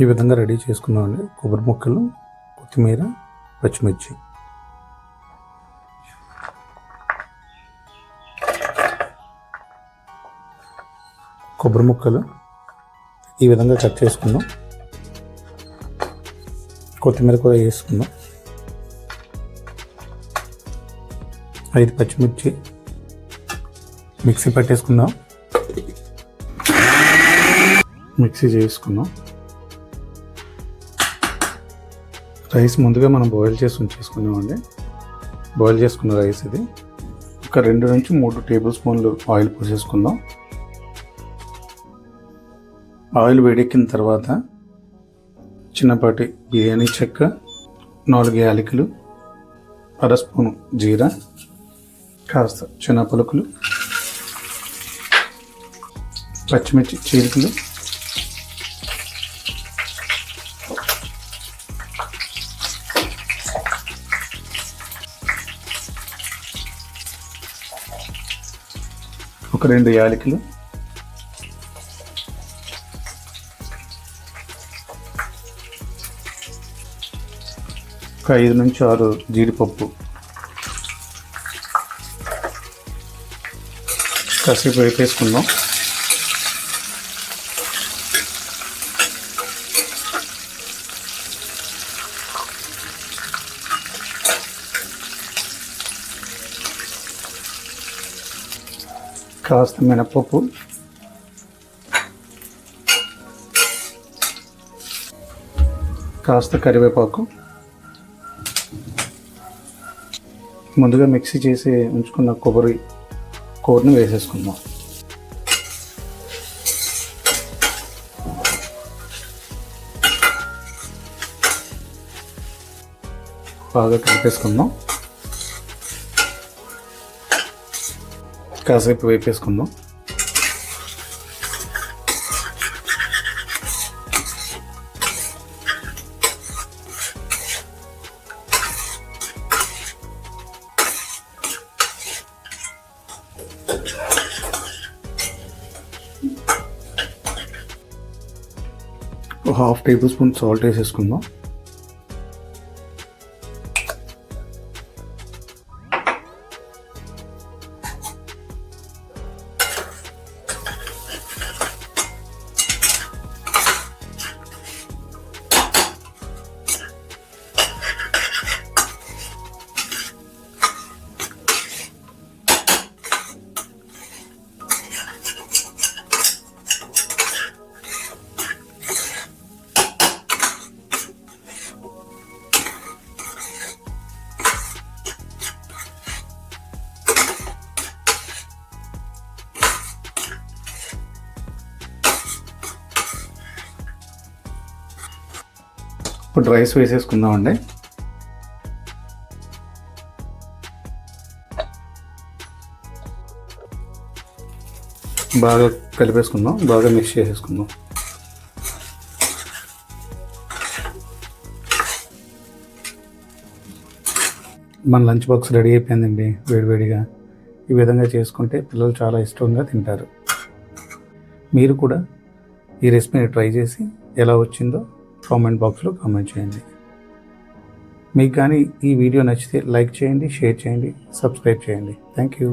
ఈ విధంగా రెడీ చేసుకున్నామండి. కొబ్బరి ముక్కలు కొత్తిమీర పచ్చిమిర్చి. కొబ్బరి ముక్కలు ఈ విధంగా కట్ చేసుకున్నాం. కొత్తిమీర కూడా వేసుకున్నాం. ఐదు పచ్చిమిర్చి మిక్సీ పట్టేసుకుందాం మిక్సీ చేసుకుందాం రైస్ ముందుగా మనం బాయిల్ చేసి ఉంచేసుకున్నామండి. బాయిల్ చేసుకున్న రైస్ ఇది. ఒక రెండు నుంచి మూడు టేబుల్ స్పూన్లు ఆయిల్ పోసేసుకుందాం. ఆయిల్ వేడెక్కిన తర్వాత చిన్నపాటి బిర్యానీ చెక్క నాలుగు యాలకులు అర స్పూను జీరా కాస్త చిన్న పలుకులు పచ్చిమిర్చి చీలికలు ఒక రెండు యాలకులు. ఒక ఐదు నుంచి ఆరు జీడిపప్పు. కాసేపు వేపేసుకుందాం. కాస్త మినపప్పు. కాస్త కరివేపాకు. ముందుగా మిక్సీ చేసి ఉంచుకున్న కొబ్బరి కూరని వేసేసుకుందాం. బాగా కలిపేసుకుందాం. కాసేపు వేపేసుకుందాం ఒక హాఫ్ టేబుల్ స్పూన్ సాల్ట్ వేసేసుకుందాం. ఇప్పుడు రైస్ వేసేసుకుందామండి. బాగా కలిపేసుకుందాం బాగా మిక్స్ చేసేసుకుందాం. మన లంచ్ బాక్స్ రెడీ అయిపోయిందండి వేడివేడిగా. ఈ విధంగా చేసుకుంటే పిల్లలు చాలా ఇష్టంగా తింటారు. మీరు కూడా ఈ రెసిపీని ట్రై చేసి ఎలా వచ్చిందో కామెంట్ బాక్స్లో కామెంట్ చేయండి. మీకు కానీ ఈ వీడియో నచ్చితే లైక్ చేయండి షేర్ చేయండి సబ్స్క్రైబ్ చేయండి. Thank you